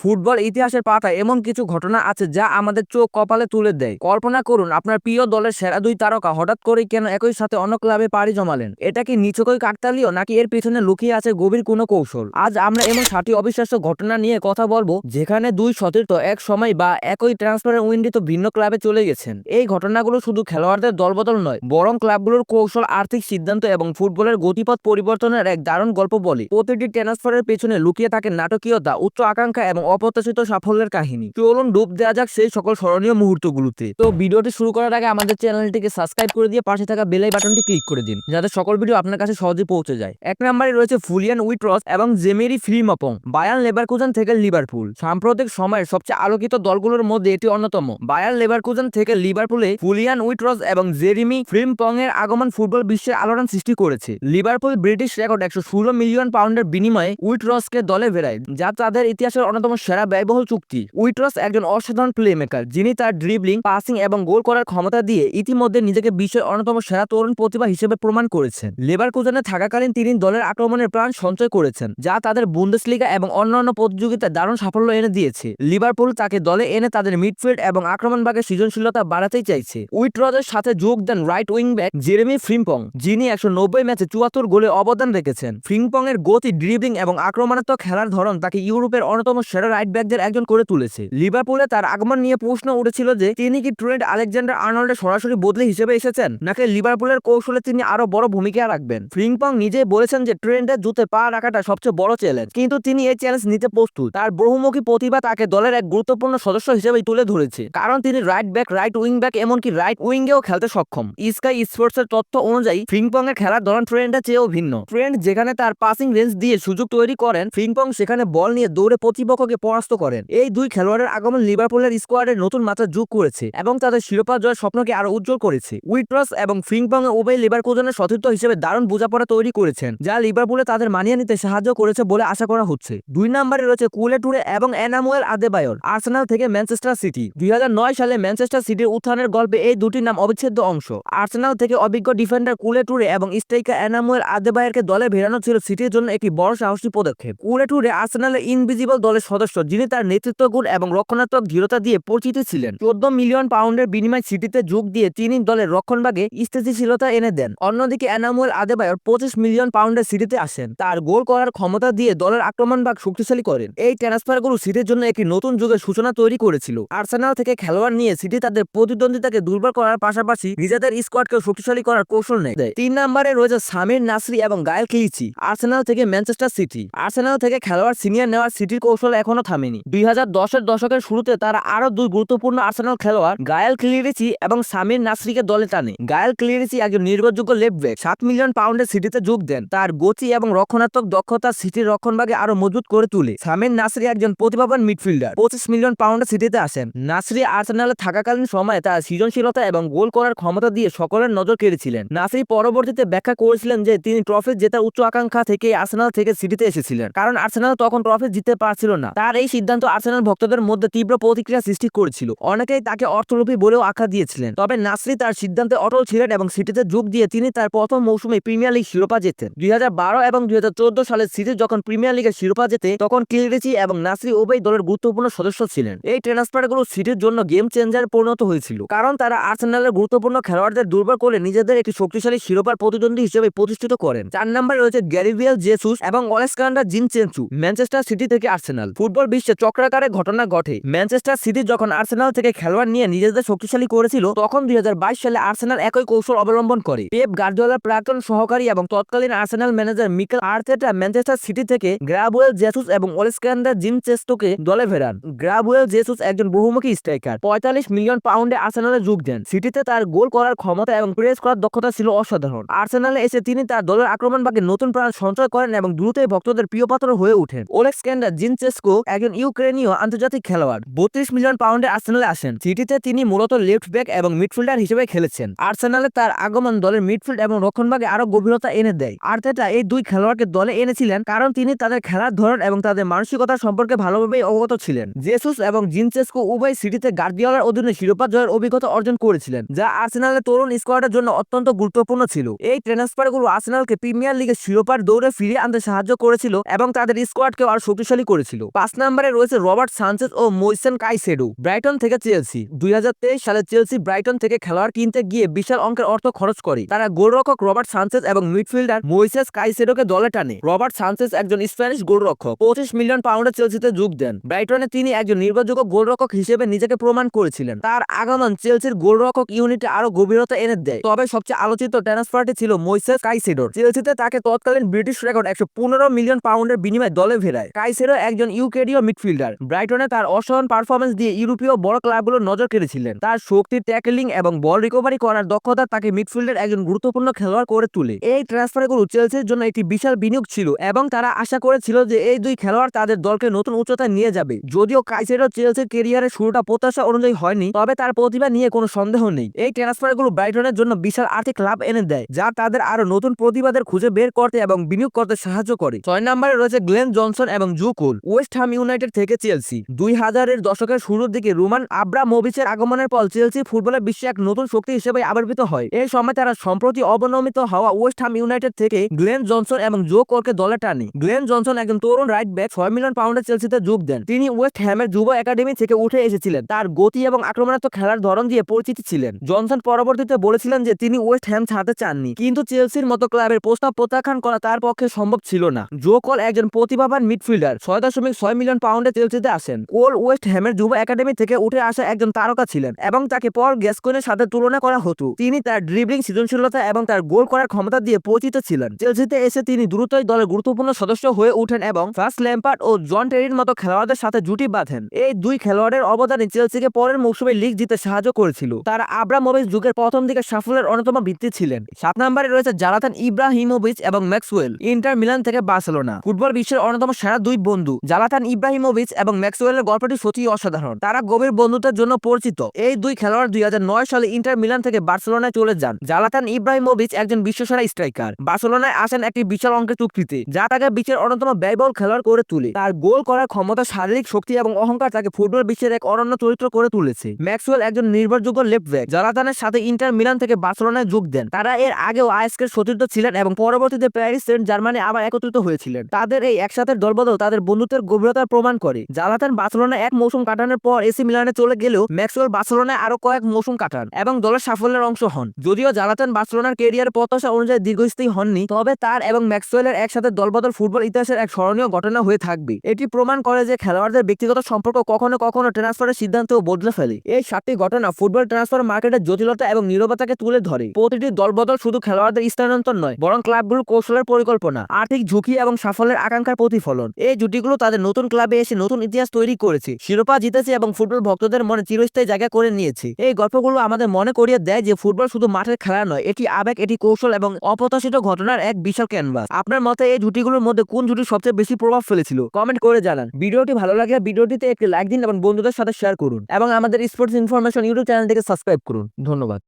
Football ইতিহাসের পাতায় এমন কিছু ঘটনা আছে যা আমাদের চোখ কপালে তুলে দেয়। কল্পনা করুন, আপনার প্রিয় দলের সেরা দুই তারকা হঠাৎ করেই কেন একই সাথে অন্য ক্লাবে পাড়ি জমালেন? এটা কি নিচকই কাকতালীয়, নাকি এর পিছনে লুকিয়ে আছে গভীর কোনো কৌশল? আজ আমরা এমন সাতটি অবিশ্বাস্য ঘটনা নিয়ে কথা বলব, যেখানে দুই সতীর্থ এক সময় বা একই ট্রান্সফারের উইন্ডোতে ভিন্ন ক্লাবে চলে গেছেন। এই ঘটনাগুলো শুধু খেলোয়াড়দের দলবদল নয়, বরং ক্লাবগুলোর কৌশল, আর্থিক সিদ্ধান্ত এবং ফুটবলের গতিপথ পরিবর্তনের এক দারুণ গল্প বলে। প্রতিটি ট্রান্সফারের পেছনে লুকিয়ে থাকে নাটকীয়তা, উচ্চ আকাঙ্ক্ষা এবং অপ্রত্যাশিত সাফল্যের কাহিনী। চলুন ডুব দেওয়া যাক সেই সকল স্মরণীয় মুহূর্তগুলোতে। তো ভিডিওটি শুরু করার আগে আমাদের চ্যানেলটিকে সাবস্ক্রাইব করে দিয়ে পাশে থাকা বেলাই বাটনটি ক্লিক করে দিন, যাতে সকল ভিডিও আপনার কাছে সহজে পৌঁছে যায়। এক নম্বরে রয়েছে ফুলিয়ান উইট্রস এবং জেমেরি ফিল্মপং বায়ান লেবারকুজন থেকে লিভারপুল। সাম্প্রতিক সময়ের সবচেয়ে আলোকিত দলগুলোর মধ্যে এটি অন্যতম। বায়ান লেবারকুজন থেকে লিভারপুলে ফুলিয়ান উইট্রস এবং জেরিমি ফিল্মপং এর আগমন ফুটবল বিশ্বের আলোড়ন সৃষ্টি করেছে। লিভারপুল ব্রিটিশ রেকর্ড একশো ষোলো মিলিয়ন পাউন্ডের বিনিময়ে উইটরসকে দলে ফেরায়, যা তাদের ইতিহাসের অন্যতম সেরা ব্যয়বহুল চুক্তি। উইটরস একজন অসাধারণ প্লে মেকার যিনি তার ড্রিবলিং পাসিং এবং গোল করার ক্ষমতা দিয়ে ইতিমধ্যে নিজেকে বিশ্বের অন্যতম সেরা তরুণ প্রতিভা হিসেবে প্রমাণ করেছেন। লেবার কুজনে থাকাকালীন তিনি দলের আক্রমণের প্রাণ সঞ্চয় করেছেন, যা তাদের বুন্দেসলিগা এবং অন্যান্য প্রতিযোগিতায় দারুণ সাফল্য এনে দিয়েছে। লিভারপুল তাকে দলে এনে তাদের মিডফিল্ড এবং আক্রমণ ভাগে সৃজনশীলতা বাড়াতেই চাইছে। উইটরসের সাথে যোগ দেন right wing back Jeremie Frimpong যিনি একশো নব্বই ম্যাচে চুয়াত্তর গোলে অবদান রেখেছেন। ফ্রিম্পং এর গতি ড্রিবলিং এবং আক্রমণাত্মক খেলার ধরন তাকে ইউরোপের অন্যতম সেরা রাইট ব্যাকদের একজন করে তুলেছে। লিভারপুলে তার আগমন নিয়ে প্রশ্ন উঠেছিল যে, তিনি কি ট্রেন্ড আলেকজান্ডার আর্নল্ডের সরাসরি বদলে হিসেবে এসেছেন? নাকি লিভারপুলের কৌশলে তিনি আরও বড় ভূমিকা রাখবেন? ফ্রিম্পং নিজেই বলেছেন যে ট্রেন্ডের জুতে পা রাখাটা সবচেয়ে বড় চ্যালেঞ্জ কিন্তু তিনি এই চ্যালেঞ্জ নিতে প্রস্তুত। তার বহুমুখী প্রতিভা তাকে দলের এক গুরুত্বপূর্ণ সদস্য হিসেবে তুলে ধরেছে। কারণ তিনি right back, right wing back, এমনকি রাইট উইঙ্গেও খেলতে সক্ষম। স্কাই স্পোর্টস এর তথ্য অনুযায়ী ফ্রিংপং এর খেলার ধরন ট্রেন্ডের চেয়েও ভিন্ন। ট্রেন্ড যেখানে তার পাসিং রেঞ্জ দিয়ে সুযোগ তৈরি করেন, ফ্রিংপং সেখানে বল নিয়ে দৌড়ে প্রতিপক্ষকে পরাস্ত করেন। এই দুই খেলোয়াড়ের আগমন লিভারপুলের স্কোয়াডের নতুন মাত্রা যোগ করেছে এবং তাদের শিরোপা জয়ের স্বপ্নকে আরও উজ্জ্বল করেছে। উইট্রস এবং ফ্রিংপং উভয় লিভারকুজনের সতীর্থ হিসেবে দারুণ বোঝাপড়া তৈরি করেছেন, যা লিভারপুলে তাদের মানিয়ে নিতে সাহায্য করেছে বলে আশা করা হচ্ছে। দুই নম্বরে রয়েছে কুলে টুরে এবং এনামুয়েল আদেবায়র, আর্সেনাল থেকে ম্যানচেস্টার সিটি। দুই হাজার নয় সালে ম্যানচেস্টার সিটির উত্থানের গল্পে এই দুটি নাম অবিচ্ছেদ্য অংশ। আর্সেনাল থেকে অভিজ্ঞ ডিফেন্ডার কুলে টুরে এবং স্ট্রাইকার এনামুয়েল আদেবায়েরকে দলে ভেড়ানো ছিল সিটির জন্য একটি বড় সাহসী পদক্ষেপ। কুলে টুরে আর্সেনালের ইনভিজিবল দলের সদস্য যিনি তার নেতৃত্ব গুণ এবং রক্ষণাত্মক দৃঢ়তা দিয়ে পরিচিত ছিলেন। চোদ্দ মিলিয়ন পাউন্ডের বিনিময় সিটিতে যোগ দিয়ে তিনি দলের রক্ষণভাগে স্থিতিশীলতা এনে দেন। অন্যদিকে এনামুয়েল আদেবায়র পঁচিশ মিলিয়ন পাউন্ডের সিটিতে আসেন। তার গোল করার ক্ষমতা দিয়ে দলের আক্রমণ ভাগ শক্তিশালী করেন। এই ট্রান্সফারগুলো সিটির জন্য একটি নতুন যুগের সূচনা তৈরি করেছিল। আর্সেনাল থেকে খেলোয়াড় নিয়ে সিটি তাদের প্রতিদ্বন্দ্বিতাকে দুর্বল করার পাশাপাশি নিজেদের স্কোয়াডকে শক্তিশালী করার কৌশল নেয়। তিন নম্বরে রয়েছে সামির নাসরি এবং গায়েল কিলিচি। আর্সেনাল থেকে ম্যানচেস্টার সিটি। আর্সেনাল থেকে খেলোয়াড় সিনিয়র নেওয়ার সিটির কৌশল এখনও থামেনি। দুই হাজার দশের দশকের শুরুতে তারা আরও দুই গুরুত্বপূর্ণ আর্সেনাল খেলোয়াড় গায়েল ক্লিরিচি এবং সামির নাসরিকে দলে টানে। গায়াল ক্লিরিচি একজন নির্ভরযোগ্য ব্যাক সাত মিলিয়ন পাউন্ডের সিটিতে যোগ দেন। তার গতি এবং রক্ষণাত্মক দক্ষতা সিটির রক্ষণভাগে আরও মজবুত করে তুলে। সামির নাসরি একজন প্রতিভাবান মিডফিল্ডার, পঁচিশ মিলিয়ন পাউন্ডের সিটিতে আসেন। নাসরি আর্সেনালে থাকাকালীন সময়ে তার সৃজনশীলতা এবং গোল করার ক্ষমতা দিয়ে সকলের নজর কেড়েছিলেন। নাসরি পরবর্তীতে ব্যাখ্যা করেছিলেন যে তিনি ট্রফি জেতার উচ্চ আকাঙ্ক্ষা থেকে আর্সেনাল থেকে সিটিতে এসেছিলেন। কারণ আর্সেনাল তখন ট্রফি জিততে পারছিল না। তার এই সিদ্ধান্ত আর্সেনাল ভক্তদের মধ্যে তীব্র প্রতিক্রিয়া সৃষ্টি করেছিল। অনেকেই তাকে অর্থরূপী বলেও আখ্যা দিয়েছিলেন। তবে নাসরি তার সিদ্ধান্তে অটল ছিলেন এবং সিটিতে যোগ দিয়ে তিনি তার প্রথম মৌসুমে প্রিমিয়ার লিগ শিরোপা জেতেন। দুই হাজার বারো এবং দুই হাজার সালে সিটি যখন প্রিমিয়ার লিগের শিরোপা জেতে, তখন কিলরিচি এবং নাসরি উভয় দলের গুরুত্বপূর্ণ সদস্য ছিলেন। এই ট্রান্সফারগুলো সিটির জন্য গেম চেঞ্জার পরিণত হয়েছিল, কারণ তারা আর্সেনালের গুরুত্বপূর্ণ খেলোয়াড়দের দুর্বল করে নিজেদের একটি শক্তিশালী শিরোপার প্রতিদ্বন্দ্বী হিসেবে প্রতিষ্ঠিত করেন। চার নম্বরে রয়েছে গ্যারিভিয়াল জেসুস এবং Oleksandr Zinchenko Manchester City থেকে আর্সেনাল। ফুটবল বিশ্বে চক্রাকারে ঘটনা ঘটে। ম্যানচেস্টার সিটি যখন আর্সেনাল থেকে খেলোয়াড় নিয়ে নিজেদের শক্তিশালী করেছিল, তখন দুই হাজার বাইশ সালে আর্সেনাল একই কৌশল অবলম্বন করে। পেপ গার্দিওলার প্রাক্তন সহকারী এবং তৎকালীন Arsenal manager Mikel Arteta Manchester City থেকে গ্রাবুয়েল জেসুস এবং অলেসকান্ডার জিম চেস্টোকে দলে ফেরান। গ্রাবুয়েল জেসুস একজন বহুমুখী স্ট্রাইকার। পঁয়তাল্লিশ মিলিয়ন পাউন্ডে আর্সেনালে যোগ দেন। সিটিতে তার গোল করার ক্ষমতা এবং প্রেস করার দক্ষতা ছিল অসাধারণ। আর্সেনালে এসে তিনি তার দলের আক্রমণ ভাগে নতুন প্রাণ সঞ্চয় করেন এবং দ্রুতই ভক্তদের প্রিয় পাত্র হয়ে ওঠেন। ওলেক্সক্যান্ডার জিনচেস্কো একজন ইউক্রেনীয় আন্তর্জাতিক খেলোয়াড়। বত্রিশ মিলিয়ন পাউন্ডে আর্সেনালে আসেন। সিটিতে তিনি মূলত লেফট ব্যাক এবং মিডফিল্ডার হিসেবে খেলেছেন। আর্সেনালে তার আগমন দলের মিডফিল্ড এবং রক্ষণভাগে আরও গভীরতা এনে দেয়। আর্তেটা এই দুই খেলোয়াড়কে দলে এনেছিলেন কারণ তিনি তাদের খেলার ধরন এবং তাদের মানসিকতা সম্পর্কে ভালোভাবেই অবগত ছিলেন। জেসুস এবং জিনচেস্কো উভয় সিটিতে গার্দিওলার অধীনে শিরোপা জয়ের অভিজ্ঞতা অর্জন করেছিলেন, যা আর্সেনালের তরুণ স্কোয়াডের জন্য অত্যন্ত গুরুত্বপূর্ণ ছিল। এই ট্রান্সফারগুলো আর্সেনালকে প্রিমিয়ার লিগের শিরোপার দৌড়ে ফিরিয়ে আনতে সাহায্য করেছিল এবং তাদের স্কোয়াডকেও আরও শক্তিশালী করেছিল। পাঁচ নম্বরে রয়েছে রবার্ট সানচেজ ও মইসেন কাইসেডো। ব্রাইটন থেকে চেলসি। দুই হাজার তেইশ সালে চেলসি ব্রাইটন থেকে খেলোয়াড় কিনতে গিয়ে বিশাল অঙ্কের অর্থ খরচ করে। তারা গোলরক্ষক রবার্ট সানচেজ এবং মিডফিল্ডার মইসেস কাইসেডোকে দলে টানে। রবার্ট সানচেজ একজন স্প্যানিশ গোলরক্ষক। পঁচিশ মিলিয়ন পাউন্ডে চেলসিতে যোগ দেন। ব্রাইটনে তিনি একজন নির্ভরযোগ্য গোলরক্ষক হিসেবে নিজেকে প্রমাণ করেছিলেন। তার আগমন চেলসির গোলরক্ষক ইউনিটে আরও গভীরতা এনে দেয়। তবে সবচেয়ে আলোচিত ট্রান্সফারটি ছিল মইসেস কাইসেডোর। চেলসিতে তাকে তৎকালীন ব্রিটিশ রেকর্ড একশো পনেরো মিলিয়ন পাউন্ডের বিনিময়ে দলে ফেরায়। কাইসেডো একজন ইউকেরীয় মিডফিল্ডার। ব্রাইটনে তার অসাধারণ পারফরমেন্স দিয়ে ইউরোপীয় বড় ক্লাবগুলো নজর কেড়েছিলেন। তার শক্তি ট্যাকলিং এবং বল রিকভারি করার দক্ষতা তাকে মিডফিল্ডের একজন গুরুত্বপূর্ণ খেলোয়াড় করে তুলে। এই ট্রান্সফারগুলো চেলসির জন্য একটি বিশাল বিনিয়োগ ছিল এবং তারা আশা করেছিল যে এই দুই খেলোয়াড় তাদের দলকে নতুন উচ্চতায় নিয়ে যাবে। যদিও কাইসেডো চেলসির কেরিয়ারের শুরুটা প্রত্যাশা অনুযায়ী হয়নি, তবে তার প্রতিভা নিয়ে কোনো সন্দেহ নেই। এই ট্রান্সফারগুলো ব্রাইটনের জন্য বিশাল আর্থিক লাভ এনে দেয়, যা তাদের আরও নতুন প্রতিভাদের খুঁজে বের করতে এবং বিনিয়োগ করতে সাহায্য করে। ছয় নম্বরে রয়েছে গ্লেন জনসন এবং Joe Cole. West Ham United থেকে চেলসি। দুই হাজারের দশকের শুরুর দিকে রোমান আব্রামোভিচের আগমনের পর চেলসি ফুটবলের বিশ্বে এক নতুন শক্তি হিসেবে আবির্ভূত হয়। এই সময় তারা সম্প্রতি অবনমিত হওয়া ওয়েস্ট হাম ইউনাইটেড থেকে গ্লেন জনসন এবং জো কোলকে দলে টানে। গ্লেন জনসন একজন তরুণ রাইট ব্যাক, ছয় মিলিয়ন পাউন্ডের চেলসিতে যোগ দেন। তিনি ওয়েস্ট হ্যামের যুব একাডেমি থেকে উঠে এসেছিলেন। তার গতি এবং আক্রমণাত্মক খেলার ধরন দিয়ে পরিচিতি ছিলেন। জনসন পরবর্তীতে বলেছিলেন যে তিনি ওয়েস্ট হ্যাম ছাড়তে চাননি, কিন্তু চেলসির মতো ক্লাবের প্রস্তাব প্রত্যাখ্যান করা তার পক্ষে সম্ভব ছিল না। জো কল একজন প্রতিভাবান মিডফিল্ডার, ছয় দশমিক ছয় মিলিয়ন পাউন্ডে চেলসিতে আসেন। কোল ওয়েস্ট হ্যামের যুব একাডেমি থেকে উঠে আসা একজন তারকা ছিলেন এবং তাকে পর গ্যাসকোনের সাথে তুলনা করা হতো। তিনি তার ড্রিবলিং সৃজনশীলতা এবং তার গোল করার ক্ষমতা দিয়ে পরিচিত ছিলেন। চেলসিতে এসে তিনি দ্রুতই দলের গুরুত্বপূর্ণ সদস্য হয়ে ওঠেন এবং ফার্স্ট ল্যাম্পার্ড ও জন টেরির মতো খেলোয়াড়দের সাথে জুটি বাঁধেন। এই দুই খেলোয়াড়ের অবদানে চেলসিকে পরের মৌসুমে লিগ জিতে সাহায্য করেছিল। তারা আব্রামোভিচ যুগের প্রথম দিকে সাফল্যের অন্যতম ভিত্তি ছিলেন। সাত নম্বরে রয়েছে জালাতান ইব্রাহিমোভিচ এবং ম্যাক্সওয়েল। ইন্টার মিলান থেকে বার্সেলোনা। ফুটবল বিশ্বের অন্যতম সেরা দুই বন্ধু। জালাতান ইব্রাহিমোভিচ এবং ম্যাক্সওয়েলের গল্পটি সত্যি অসাধারণ। তারা গভীর বন্ধুত্বের জন্য পরিচিত। এই দুই খেলোয়াড় দুই হাজার নয় সালে ইন্টার মিলান থেকে বার্সেলোনায় চলে যান। জালাতান ইব্রাহিমোভিচ একজন বিশ্বসেরা স্ট্রাইকার। বার্সেলোনায় আসেন একটি বিশাল অঙ্কের চুক্তিতে, যা তাকে বিশ্বের অন্যতম ব্যয়বহুল খেলোয়াড় করে তুলে। তার গোল করার ক্ষমতা, শারীরিক শক্তি এবং অহংকার তাকে ফুটবল বিশ্বের এক অনন্য চরিত্র করে তুলেছে। ম্যাক্সওয়েল একজন নির্ভরযোগ্য লেফট ব্যাক। জালাতানের সাথে ইন্টার মিলান থেকে বার্সেলোনায় যোগ দেন। তারা এর আগেও আইএসকের সতীর্থ ছিলেন এবং পরবর্তীতে প্যারিস সেন্ট জার্মানি আবার একত্রিত হয়েছিলেন। তাদের এই একসাথে দলবদল তাদের বন্ধুত্বের গভীরতার প্রমাণ করে। জালাতান বার্সেলোনায় এক মৌসুম কাটানোর পর এসি মিলানে চলে গেলেও ম্যাক্সওয়েল বার্সেলোনায় আরও কয়েক মৌসুম কাটান এবং দলের সাফল্যের অংশ হন। যদিও জালাতান বার্সেলোনার কেরিয়ার প্রত্যাশা অনুযায়ী দীর্ঘস্থায়ী হননি, তবে তার এবং ম্যাক্সওয়েলের একসাথে দলবদল ফুটবল ইতিহাসের এক স্মরণীয় ঘটনা হয়ে থাকবে। এটি প্রমাণ করে যে খেলোয়াড়দের ব্যক্তিগত সম্পর্ক কখনো কখনো ট্রান্সফারের সিদ্ধান্তও বদলে ফেলে। এই সাতটি ঘটনা ফুটবল ট্রান্সফার মার্কেটের জটিলতা এবং নীরবতাকে তুলে ধরে। প্রতিটি দলবদল শুধু খেলোয়াড়দের স্থানান্তর নয়, বরং ক্লাবগুলোর কৌশলের পরিকল্পনা, আর্থিক ঝুঁকি এবং সাফল্যের আকাঙ্ক্ষার প্রতিফলন। এই জুটিগুলো তাদের নতুন ক্লাবে এসে নতুন ইতিহাস তৈরি করেছে। শিরোপা জিতেছে এবং ফুটবল ভক্তদের মনে চিরস্থায়ী জায়গা করে নিয়েছে। এই গল্পগুলো আমাদের মনে করিয়ে দেয় যে ফুটবল শুধু মাঠের খেলা নয়, এটি আবেগ, এটি কৌশল এবং অপ্রত্যাশিত ঘটনার এক বিশাল ক্যানভাস আপনার মতে এই জুটিগুলোর মধ্যে কোন জুটি সবচেয়ে বেশি প্রভাব ফেলেছিল? কমেন্ট করে জানান। ভিডিওটি ভালো লাগলে ভিডিওটিতে একটি লাইক দিন এবং বন্ধুদের সাথে শেয়ার করুন এবং আমাদের স্পোর্টস ইনফরমেশন ইউটিউব চ্যানেলটিকে সাবস্ক্রাইব করুন। ধন্যবাদ।